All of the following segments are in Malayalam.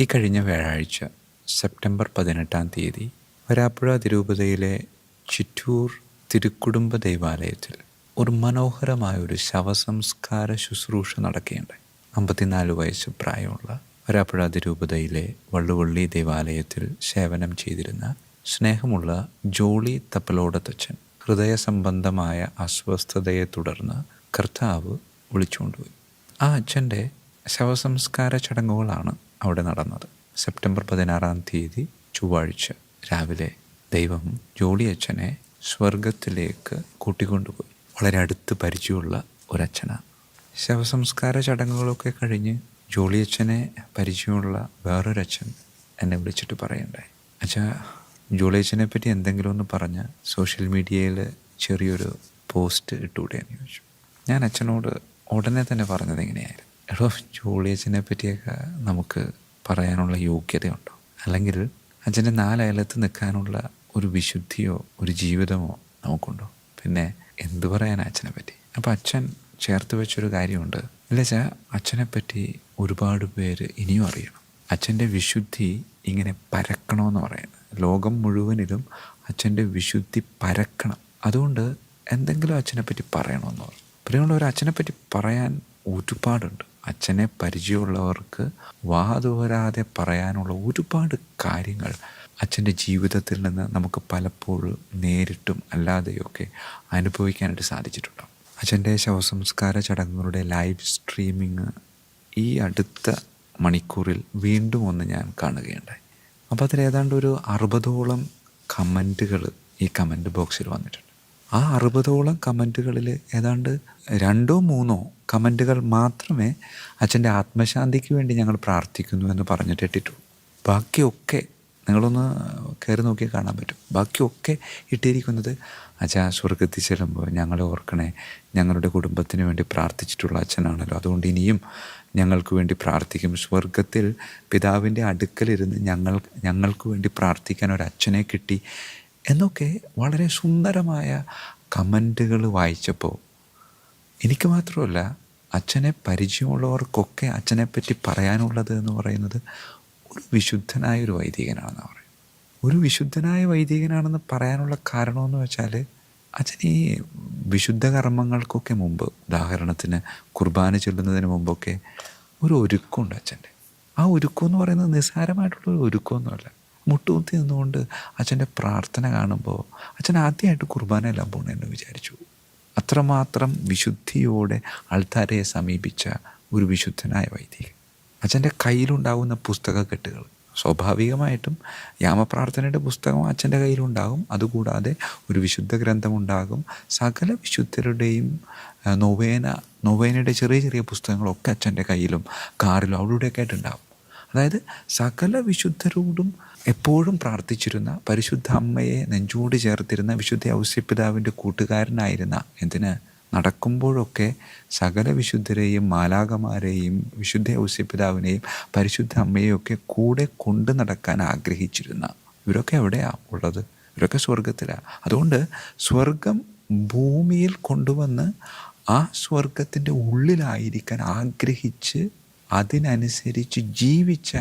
ഈ കഴിഞ്ഞ വ്യാഴാഴ്ച സെപ്റ്റംബർ പതിനെട്ടാം തീയതി വരാപ്പുഴ തിരൂപതയിലെ ചിറ്റൂർ തിരുക്കുടുംബ ദൈവാലയത്തിൽ ഒരു മനോഹരമായ ഒരു ശവസംസ്കാര ശുശ്രൂഷ നടക്കുകയുണ്ടായി. അമ്പത്തിനാല് വയസ്സ് പ്രായമുള്ള വരാപ്പുഴ തിരൂപതയിലെ വള്ളുവള്ളി ദേവാലയത്തിൽ സേവനം ചെയ്തിരുന്ന സ്നേഹമുള്ള ജോളി തപ്പലോടത്തച്ഛൻ ഹൃദയ സംബന്ധമായ അസ്വസ്ഥതയെ തുടർന്ന് കർത്താവ് വിളിച്ചുകൊണ്ടുപോയി. ആ അച്ഛന്റെ ശവസംസ്കാര ചടങ്ങുകളാണ് അവിടെ നടന്നത്. സെപ്റ്റംബർ പതിനാറാം തീയതി ചൊവ്വാഴ്ച രാവിലെ ദൈവം ജോളി അച്ഛനെ സ്വർഗത്തിലേക്ക് കൂട്ടിക്കൊണ്ടുപോയി. വളരെ അടുത്ത് പരിചയമുള്ള ഒരച്ഛനാണ് ശവസംസ്കാര ചടങ്ങുകളൊക്കെ കഴിഞ്ഞ് ജോളി അച്ഛനെ പരിചയമുള്ള വേറൊരച്ഛൻ എന്നെ വിളിച്ചിട്ട് പറയണ്ടായി. അച്ഛാ ജോളി അച്ഛനെ പറ്റി എന്തെങ്കിലും ഒന്ന് പറഞ്ഞ സോഷ്യൽ മീഡിയയിൽ ചെറിയൊരു പോസ്റ്റ് ഇട്ടുകൂടെ എന്ന് ചോദിച്ചു. ഞാൻ അച്ഛനോട് ഉടനെ തന്നെ പറഞ്ഞത് എങ്ങനെയായിരുന്നു എടോ ജോളി അച്ഛനെ പറ്റിയൊക്കെ നമുക്ക് പറയാനുള്ള യോഗ്യതയുണ്ടോ? അല്ലെങ്കിൽ അച്ഛന്റെ നാലയലത്ത് നിൽക്കാനുള്ള ഒരു വിശുദ്ധിയോ ഒരു ജീവിതമോ നമുക്കുണ്ടോ? പിന്നെ എന്തു പറയാൻ അച്ഛനെ പറ്റി? അപ്പോൾ അച്ഛൻ ചേർത്ത് വെച്ചൊരു കാര്യമുണ്ട്. എന്നുവെച്ചാൽ അച്ഛനെ പറ്റി ഒരുപാട് പേര് ഇനിയും അറിയണം. അച്ഛന്റെ വിശുദ്ധി ഇങ്ങനെ പരക്കണമെന്ന് പറയുന്നത് ലോകം മുഴുവനിലും അച്ഛന്റെ വിശുദ്ധി പരക്കണം. അതുകൊണ്ട് എന്തെങ്കിലും അച്ഛനെ പറ്റി പറയണമെന്ന് പറഞ്ഞു. പ്രിയമുള്ളവർ അച്ഛനെ പറ്റി പറയാൻ ഒരുപാടുണ്ട്. അച്ഛനെ പരിചയമുള്ളവർക്ക് വാതോരാതെ പറയാനുള്ള ഒരുപാട് കാര്യങ്ങൾ അച്ഛന്റെ ജീവിതത്തിൽ നിന്ന് നമുക്ക് പലപ്പോഴും നേരിട്ടും അല്ലാതെയൊക്കെ അനുഭവിക്കാനായിട്ട് സാധിച്ചിട്ടുണ്ടാവും അച്ഛന്റെ ശവസംസ്കാര ചടങ്ങുകളുടെ ലൈവ് സ്ട്രീമിങ് ഈ അടുത്ത മണിക്കൂറിൽ വീണ്ടും ഒന്ന് ഞാൻ കാണുകയുണ്ടായി. അപ്പോൾ അതിൽ ഏതാണ്ട് ഒരു അറുപതോളം കമന്റുകൾ ഈ കമന്റ് ബോക്സിൽ വന്നിട്ടുണ്ട്. ആ അറുപതോളം കമന്റുകളിൽ ഏതാണ്ട് രണ്ടോ മൂന്നോ കമന്റുകൾ മാത്രമേ അച്ഛന്റെ ആത്മശാന്തിക്ക് വേണ്ടി ഞങ്ങൾ പ്രാർത്ഥിക്കുന്നു എന്ന് പറഞ്ഞിട്ട് ഇട്ടിട്ടുള്ളൂ ബാക്കിയൊക്കെ നിങ്ങളൊന്ന് കയറി നോക്കിയാൽ കാണാൻ പറ്റും. ബാക്കിയൊക്കെ ഇട്ടിരിക്കുന്നത് അച്ഛാ സ്വർഗത്തിൽ ചെല്ലുമ്പോൾ ഞങ്ങളെ ഓർക്കണേ ഞങ്ങളുടെ കുടുംബത്തിന് വേണ്ടി പ്രാർത്ഥിച്ചിട്ടുള്ള അച്ഛനാണല്ലോ. അതുകൊണ്ട് ഇനിയും ഞങ്ങൾക്ക് വേണ്ടി പ്രാർത്ഥിക്കും. സ്വർഗത്തിൽ പിതാവിന്റെ അടുക്കലിരുന്ന് ഞങ്ങൾ ഞങ്ങൾക്ക് വേണ്ടി പ്രാർത്ഥിക്കാൻ ഒരു അച്ഛനെ കിട്ടി എന്നൊക്കെ വളരെ സുന്ദരമായ കമന്റുകൾ വായിച്ചപ്പോൾ എനിക്ക് മാത്രമല്ല അച്ഛനെ പരിചയമുള്ളവർക്കൊക്കെ അച്ഛനെപ്പറ്റി പറയാനുള്ളത് എന്ന് പറയുന്നത് ഒരു വിശുദ്ധനായ ഒരു വൈദികനാണെന്ന് പറയും ഒരു വിശുദ്ധനായ വൈദികനാണെന്ന് പറയാനുള്ള കാരണമെന്ന് വെച്ചാൽ അച്ഛൻ ഈ വിശുദ്ധ കർമ്മങ്ങൾക്കൊക്കെ മുമ്പ് ഉദാഹരണത്തിന് കുർബാന ചൊല്ലുന്നതിന് മുമ്പൊക്കെ ഒരു ഒരുക്കമുണ്ട് അച്ഛന്റെ. ആ ഒരുക്കം എന്ന് പറയുന്നത് നിസ്സാരമായിട്ടുള്ള ഒരു ഒരുക്കമൊന്നുമല്ല മുട്ടുകുത്തി നിന്നുകൊണ്ട് അച്ഛന്റെ പ്രാർത്ഥന കാണുമ്പോൾ അച്ഛൻ ആദ്യമായിട്ട് കുർബാനയെല്ലാം പോകണമെന്ന് വിചാരിച്ചു. അത്രമാത്രം വിശുദ്ധിയോടെ ആൾത്താരയെ സമീപിച്ച ഒരു വിശുദ്ധനായ വൈദികൻ. അച്ഛന്റെ കയ്യിലുണ്ടാകുന്ന പുസ്തകക്കെട്ടുകൾ സ്വാഭാവികമായിട്ടും യാമപ്രാർത്ഥനയുടെ പുസ്തകം അച്ഛന്റെ കയ്യിലുണ്ടാകും. അതുകൂടാതെ ഒരു വിശുദ്ധ ഗ്രന്ഥമുണ്ടാകും. സകല വിശുദ്ധരുടെയും നൊവേന നൊവേനയുടെ ചെറിയ ചെറിയ പുസ്തകങ്ങളൊക്കെ അച്ഛന്റെ കയ്യിലും കാറിലും അവിടെയൊക്കെ ആയിട്ടുണ്ടാകും അതായത് സകല വിശുദ്ധരോടും എപ്പോഴും പ്രാർത്ഥിച്ചിരുന്ന പരിശുദ്ധ അമ്മയെ നെഞ്ചോട് ചേർത്തിരുന്ന വിശുദ്ധ ഔസ്യപിതാവിന്റെ കൂട്ടുകാരനായിരുന്ന എന്തിന്? നടക്കുമ്പോഴൊക്കെ സകല വിശുദ്ധരെയും മാലാകമാരെയും വിശുദ്ധ ഔസ്യപിതാവിനെയും പരിശുദ്ധ അമ്മയെയൊക്കെ കൂടെ കൊണ്ടു നടക്കാൻ ആഗ്രഹിച്ചിരുന്ന. ഇവരൊക്കെ എവിടെയാണ് ഉള്ളത്? ഇവരൊക്കെ സ്വർഗത്തിലാണ് അതുകൊണ്ട് സ്വർഗം ഭൂമിയിൽ കൊണ്ടുവന്ന് ആ സ്വർഗത്തിന്റെ ഉള്ളിലായിരിക്കാൻ ആഗ്രഹിച്ച് അതിനനുസരിച്ച് ജീവിച്ച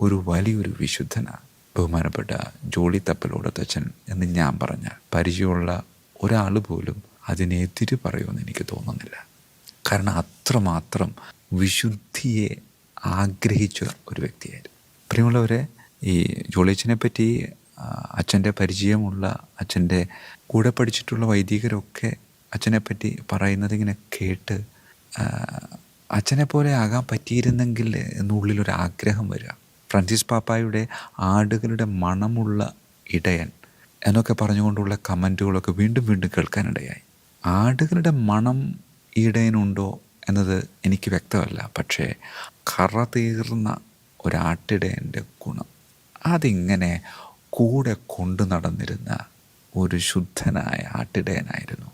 ഒരു വലിയൊരു വിശുദ്ധനാണ്. ബഹുമാനപ്പെട്ട ജോളി തപ്പലോടത്തച്ഛൻ എന്ന് ഞാൻ പറഞ്ഞാൽ പരിചയമുള്ള ഒരാൾ പോലും അതിനെതിര് പറയുമെന്ന് എനിക്ക് തോന്നുന്നില്ല. കാരണം അത്രമാത്രം വിശുദ്ധിയെ ആഗ്രഹിച്ച ഒരു വ്യക്തിയായിരുന്നു. പ്രിയമുള്ളവരെ ഈ ജോളിയച്ഛനെ പറ്റി അച്ഛന്റെ പരിചയമുള്ള അച്ഛന്റെ കൂടെ പഠിച്ചിട്ടുള്ള വൈദികരൊക്കെ അച്ഛനെ പറ്റി പറയുന്നത് ഇങ്ങനെ കേട്ട് അച്ഛനെ പോലെ ആകാൻ പറ്റിയിരുന്നെങ്കിൽ എന്നുള്ളിലൊരു ആഗ്രഹം വരിക. ഫ്രാൻസിസ് പാപ്പായുടെ ആടുകളുടെ മണമുള്ള ഇടയൻ എന്നൊക്കെ പറഞ്ഞുകൊണ്ടുള്ള കമന്റുകളൊക്കെ വീണ്ടും വീണ്ടും കേൾക്കാനിടയായി. ആടുകളുടെ മണം ഇടയനുണ്ടോ എന്നത് എനിക്ക് വ്യക്തമല്ല. പക്ഷേ കറ തീർന്ന ഒരാട്ടിടയന്റെ ഗുണം. അതിങ്ങനെ കൂടെ കൊണ്ടു നടന്നിരുന്ന ഒരു ശുദ്ധനായ ആട്ടിടയനായിരുന്നു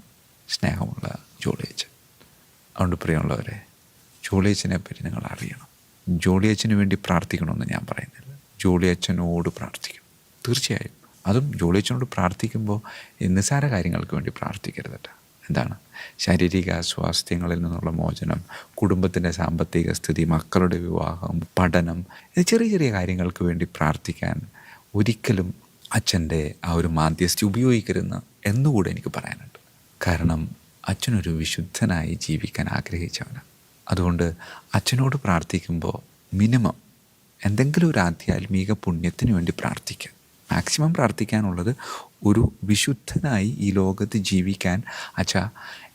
സ്നേഹമുള്ള ജോളിയച്ചൻ അതുകൊണ്ട് പ്രിയമുള്ളവരെ ജോളിയച്ചനെ പറ്റി നിങ്ങൾ അറിയണം. ജോളിയച്ചന് വേണ്ടി പ്രാർത്ഥിക്കണമെന്ന് ഞാൻ പറയുന്നില്ല. ജോളിയച്ചനോട് പ്രാർത്ഥിക്കണം തീർച്ചയായും. അതും ജോളിയച്ചനോട് പ്രാർത്ഥിക്കുമ്പോൾ നിസ്സാര കാര്യങ്ങൾക്ക് വേണ്ടി പ്രാർത്ഥിക്കരുത് കേട്ടോ എന്താണ്? ശാരീരിക അസ്വാസ്ഥ്യങ്ങളിൽ നിന്നുള്ള മോചനം കുടുംബത്തിന്റെ സാമ്പത്തിക സ്ഥിതി മക്കളുടെ വിവാഹം പഠനം ചെറിയ ചെറിയ കാര്യങ്ങൾക്ക് വേണ്ടി പ്രാർത്ഥിക്കാൻ ഒരിക്കലും അച്ഛന്റെ ആ ഒരു മാധ്യസ്ഥി ഉപയോഗിക്കരുതെന്ന് എന്നുകൂടെ എനിക്ക് പറയാനുണ്ട്. കാരണം അച്ഛനൊരു വിശുദ്ധനായി ജീവിക്കാൻ ആഗ്രഹിച്ചവനാണ്. അതുകൊണ്ട് അച്ഛനോട് പ്രാർത്ഥിക്കുമ്പോൾ മിനിമം എന്തെങ്കിലും ഒരു ആധ്യാത്മിക പുണ്യത്തിന് വേണ്ടി പ്രാർത്ഥിക്കുക. മാക്സിമം പ്രാർത്ഥിക്കാനുള്ളത് ഒരു വിശുദ്ധനായി ഈ ലോകത്ത് ജീവിക്കാൻ അച്ഛാ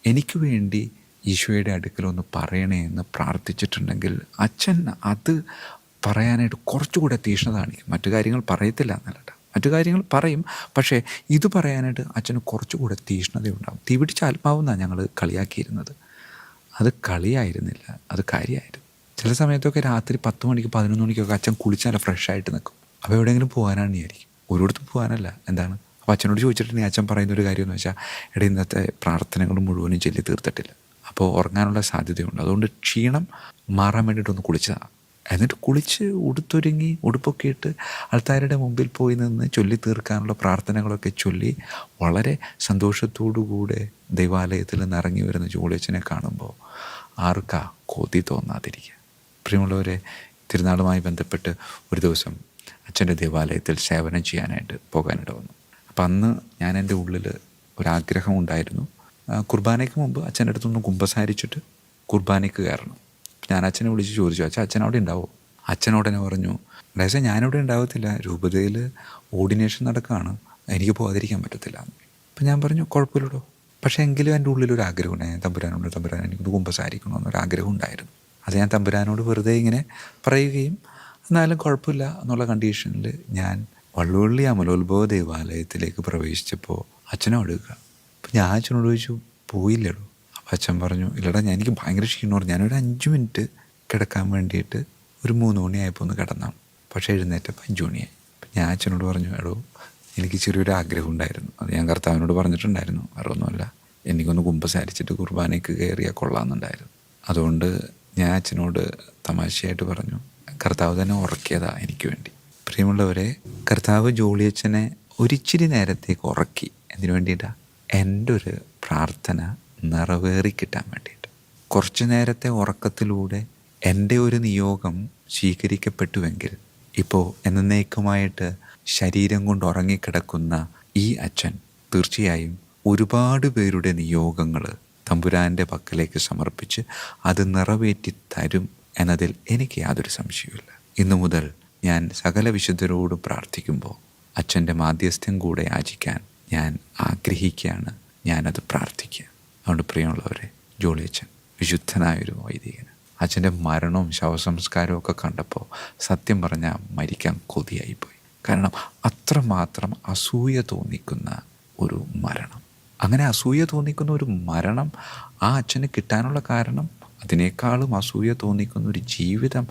എനിക്ക് വേണ്ടി ഈശോയുടെ അടുക്കൽ ഒന്ന് പറയണേ എന്ന് പ്രാർത്ഥിച്ചിട്ടുണ്ടെങ്കിൽ അച്ഛൻ അത് പറയാനായിട്ട് കുറച്ചുകൂടെ തീഷ്ണത കാണിക്കും. മറ്റു കാര്യങ്ങൾ പറയത്തില്ല എന്നല്ല മറ്റു കാര്യങ്ങൾ പറയും പക്ഷേ ഇത് പറയാനായിട്ട് അച്ഛന് കുറച്ചുകൂടെ തീഷ്ണതയുണ്ടാകും തീപിടിച്ച ആത്മാവെന്നാണ് ഞങ്ങൾ കളിയാക്കിയിരുന്നത്. അത് കളിയായിരുന്നില്ല അത് കാര്യമായിരുന്നു ചില സമയത്തൊക്കെ രാത്രി പത്ത് മണിക്ക് പതിനൊന്ന് മണിക്കൊക്കെ അച്ഛൻ കുളിച്ചാൽ ഫ്രഷ് ആയിട്ട് നിൽക്കും. അപ്പോൾ എവിടെയെങ്കിലും പോകാനാണ് വിചാരിക്കും. ഒരിടത്തും പോകാനല്ല. എന്താണ്? അപ്പോൾ അച്ഛനോട് ചോദിച്ചിട്ടുണ്ടെങ്കിൽ അച്ഛൻ പറയുന്ന ഒരു കാര്യം എന്ന് വെച്ചാൽ എടാ ഇന്നത്തെ പ്രാർത്ഥനകൾ മുഴുവനും ചൊല്ലി തീർത്തിട്ടില്ല അപ്പോൾ ഉറങ്ങാനുള്ള സാധ്യതയുണ്ട്. അതുകൊണ്ട് ക്ഷീണം മാറാൻ വേണ്ടിയിട്ടൊന്ന് കുളിച്ചതാണ്. എന്നിട്ട് കുളിച്ച് ഉടുത്തൊരുങ്ങി ഉടുപ്പൊക്കെ ഇട്ട് ആൾക്കാരുടെ മുമ്പിൽ പോയി നിന്ന് ചൊല്ലി തീർക്കാനുള്ള പ്രാർത്ഥനകളൊക്കെ ചൊല്ലി വളരെ സന്തോഷത്തോടുകൂടെ ദൈവാലയത്തിൽ നിന്ന് ഇറങ്ങി വരുന്ന ജോളിയച്ചനെ കാണുമ്പോൾ ആർക്കാ കൊതി തോന്നാതിരിക്കുക. പ്രിയമുള്ളവരെ തിരുനാളുമായി ബന്ധപ്പെട്ട് ഒരു ദിവസം അച്ഛന്റെ ദേവാലയത്തിൽ സേവനം ചെയ്യാനായിട്ട് പോകാനിട വന്നു അപ്പം അന്ന് ഞാൻ എന്റെ ഉള്ളിൽ ഒരാഗ്രഹം ഉണ്ടായിരുന്നു. കുർബാനയ്ക്ക് മുമ്പ് അച്ഛന്റെ അടുത്തൊന്ന് കുമ്പസാരിച്ചിട്ട് കുർബാനയ്ക്ക് കയറണം. ഞാൻ അച്ഛനെ വിളിച്ച് ചോദിച്ചു അച്ഛൻ അച്ഛൻ അവിടെ ഉണ്ടാവോ അച്ഛനോടനെ പറഞ്ഞു ഡേസ ഞാനിവിടെ ഉണ്ടാവത്തില്ല. രൂപതയിൽ ഓർഡിനേഷൻ നടക്കുകയാണ്. എനിക്ക് പോകാതിരിക്കാൻ പറ്റത്തില്ല. അപ്പം ഞാൻ പറഞ്ഞു കുഴപ്പമില്ലടോ. പക്ഷേ എങ്കിലും എന്റെ ഒരു ആഗ്രഹം ഉണ്ടായി. തമ്പുരാനോട് തമ്പുരാൻ എനിക്ക് കുമ്പസാരിക്കണമെന്നൊരു ആഗ്രഹം ഉണ്ടായിരുന്നു. അത് ഞാൻ തമ്പുരാനോട് വെറുതെ ഇങ്ങനെ പറയുകയും എന്നാലും കുഴപ്പമില്ല എന്നുള്ള കണ്ടീഷനിൽ ഞാൻ വള്ളുവള്ളി അമലോത്ഭവ ദേവാലയത്തിലേക്ക് പ്രവേശിച്ചപ്പോൾ അച്ഛനോട് എടുക്കുക അപ്പം ഞാൻ അച്ഛനോട് ചോദിച്ചു പോയില്ലടോ? അച്ഛൻ പറഞ്ഞു ഇല്ലടാ ഞാൻ എനിക്ക് ഭയങ്കര ക്ഷീണം പറഞ്ഞു ഞാനൊരു അഞ്ച് മിനിറ്റ് കിടക്കാൻ വേണ്ടിയിട്ട് ഒരു മൂന്ന് മണിയായപ്പോൾ ഒന്ന് കിടന്നാണ് പക്ഷേ എഴുന്നേറ്റപ്പോൾ അഞ്ച് മണിയായി. ഞാൻ അച്ഛനോട് പറഞ്ഞു എടോ എനിക്ക് ചെറിയൊരു ആഗ്രഹം ഉണ്ടായിരുന്നു. അത് ഞാൻ കർത്താവിനോട് പറഞ്ഞിട്ടുണ്ടായിരുന്നു. വേറെ ഒന്നുമല്ല. എനിക്കൊന്ന് കുമ്പസാരിച്ചിട്ട് കുർബാനയ്ക്ക് കയറിയാൽ കൊള്ളാമെന്നുണ്ടായിരുന്നു. അതുകൊണ്ട് ഞാൻ അച്ഛനോട് തമാശയായിട്ട് പറഞ്ഞു കർത്താവ് തന്നെ ഉറക്കിയതാ എനിക്ക് വേണ്ടി. പ്രിയമുള്ളവരെ കർത്താവ് ജോളിയച്ഛനെ ഒരിച്ചിരി നേരത്തേക്ക് ഉറക്കി. എന്തിനു വേണ്ടിയിട്ടാണ് എന്റെ ഒരു പ്രാർത്ഥന നിറവേറി കിട്ടാൻ വേണ്ടിയിട്ട്. കുറച്ചു നേരത്തെ ഉറക്കത്തിലൂടെ എന്റെ ഒരു നിയോഗം സ്വീകരിക്കപ്പെട്ടുവെങ്കിൽ ഇപ്പോൾ എന്നേക്കുമായിട്ട് ശരീരം കൊണ്ട് ഉറങ്ങിക്കിടക്കുന്ന ഈ അച്ഛൻ തീർച്ചയായും ഒരുപാട് പേരുടെ നിയോഗങ്ങൾ തമ്പുരാന്റെ പക്കലേക്ക് സമർപ്പിച്ച് അത് നിറവേറ്റി തരും എന്നതിൽ എനിക്ക് യാതൊരു സംശയവുമില്ല. ഇന്നു മുതൽ ഞാൻ സകല വിശുദ്ധരോട് പ്രാർത്ഥിക്കുമ്പോൾ അച്ഛന്റെ മാധ്യസ്ഥ്യം കൂടെ യാചിക്കാൻ ഞാൻ ആഗ്രഹിക്കുകയാണ്. ഞാനത് പ്രാർത്ഥിക്കുക. അതുകൊണ്ട് പ്രിയമുള്ളവരെ ജോളി അച്ഛൻ വിശുദ്ധനായൊരു വൈദികൻ. അച്ഛന്റെ മരണവും ശവസംസ്കാരവും ഒക്കെ കണ്ടപ്പോൾ സത്യം പറഞ്ഞാൽ മരിക്കാൻ കൊതിയായിപ്പോയി. കാരണം അത്രമാത്രം അസൂയ തോന്നിക്കുന്ന ഒരു മരണം. അങ്ങനെ അസൂയ തോന്നിക്കുന്ന ഒരു മരണം ആ അച്ഛന് കിട്ടാനുള്ള കാരണം അതിനേക്കാളും അസൂയ തോന്നിക്കുന്ന ഒരു ജീവിതം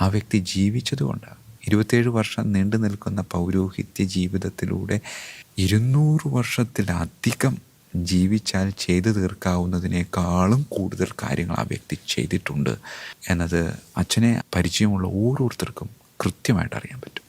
ആ വ്യക്തി ജീവിച്ചതുകൊണ്ടാണ് ഇരുപത്തേഴ് വർഷം നീണ്ടു നിൽക്കുന്ന പൗരോഹിത്യ ജീവിതത്തിലൂടെ ഇരുന്നൂറ് വർഷത്തിലധികം ജീവിച്ചാൽ ചെയ്തു തീർക്കാവുന്നതിനേക്കാളും കൂടുതൽ കാര്യങ്ങൾ ആ വ്യക്തി ചെയ്തിട്ടുണ്ട് എന്നത് അച്ഛനെ പരിചയമുള്ള ഓരോരുത്തർക്കും കൃത്യമായിട്ട് അറിയാൻ പറ്റും.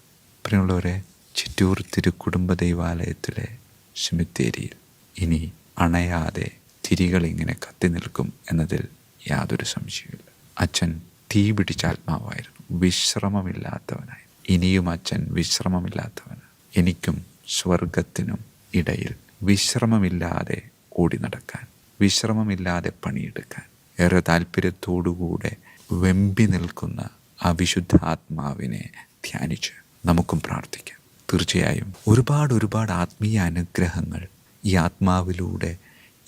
പ്രിയമുള്ളവരെ ചിറ്റൂർ തിരുക്കുടുംബ ദൈവാലയത്തിലെ സിമിത്തേരിയിൽ ഇനി അണയാതെ തിരികൾ ഇങ്ങനെ കത്തി നിൽക്കും എന്നതിൽ യാതൊരു സംശയമില്ല അച്ഛൻ തീ പിടിച്ച ആത്മാവായിരുന്നു. വിശ്രമമില്ലാത്തവനായിരുന്നു ഇനിയും അച്ഛൻ വിശ്രമമില്ലാത്തവൻ എനിക്കും സ്വർഗത്തിനും ഇടയിൽ വിശ്രമമില്ലാതെ ഓടി നടക്കാൻ വിശ്രമമില്ലാതെ പണിയെടുക്കാൻ ഏറെ താല്പര്യത്തോടുകൂടെ വെമ്പി നിൽക്കുന്ന ആ വിശുദ്ധ ആത്മാവിനെ ധ്യാനിച്ച് നമുക്കും പ്രാർത്ഥിക്കാം. തീർച്ചയായും ഒരുപാട് ഒരുപാട് ആത്മീയ അനുഗ്രഹങ്ങൾ ഈ ആത്മാവിലൂടെ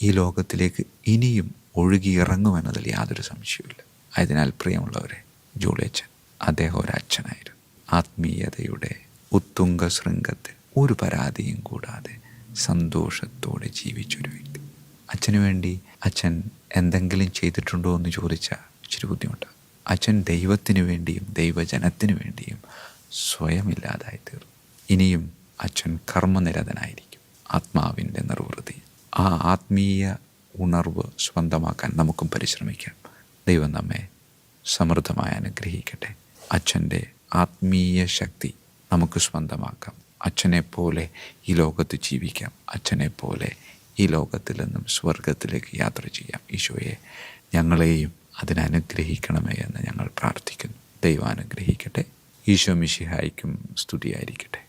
ഈ ലോകത്തിലേക്ക് ഇനിയും ഒഴുകിയിറങ്ങുമെന്നതിൽ യാതൊരു സംശയവുമില്ല. അതിനാൽ പ്രിയമുള്ളവരെ ജോളിയച്ചൻ അദ്ദേഹം ഒരു അച്ഛനായിരുന്നു ആത്മീയതയുടെ ഉത്തുംഗ ശൃംഗത്തിൽ ഒരു പരാതിയും കൂടാതെ സന്തോഷത്തോടെ ജീവിച്ചൊരു വ്യക്തി. അച്ഛന് വേണ്ടി അച്ഛൻ എന്തെങ്കിലും ചെയ്തിട്ടുണ്ടോ എന്ന് ചോദിച്ചാൽ ഇച്ചിരി ബുദ്ധിമുട്ടാണ് അച്ഛൻ ദൈവത്തിന് വേണ്ടിയും ദൈവജനത്തിന് വേണ്ടിയും സ്വയം ഇല്ലാതായി തീർന്നു. ഇനിയും അച്ഛൻ കർമ്മനിരതനായിരിക്കും. ആത്മാവിന്റെ നിർവൃതി. ആ ആത്മീയ ഉണർവ് സ്വന്തമാക്കാൻ നമുക്കും പരിശ്രമിക്കാം. ദൈവം നമ്മെ സമൃദ്ധമായി അനുഗ്രഹിക്കട്ടെ. അച്ഛന്റെ ആത്മീയ ശക്തി നമുക്ക് സ്വന്തമാക്കാം. അച്ഛനെ പോലെ ഈ ലോകത്ത് ജീവിക്കാം. അച്ഛനെപ്പോലെ ഈ ലോകത്തിൽ നിന്നും സ്വർഗത്തിലേക്ക് യാത്ര ചെയ്യാം. ഈശോയെ ഞങ്ങളെയും അതിനനുഗ്രഹിക്കണമേ എന്ന് ഞങ്ങൾ പ്രാർത്ഥിക്കുന്നു. ദൈവം അനുഗ്രഹിക്കട്ടെ ഈശോ മിഷിഹായിക്കും സ്തുതിയായിരിക്കട്ടെ.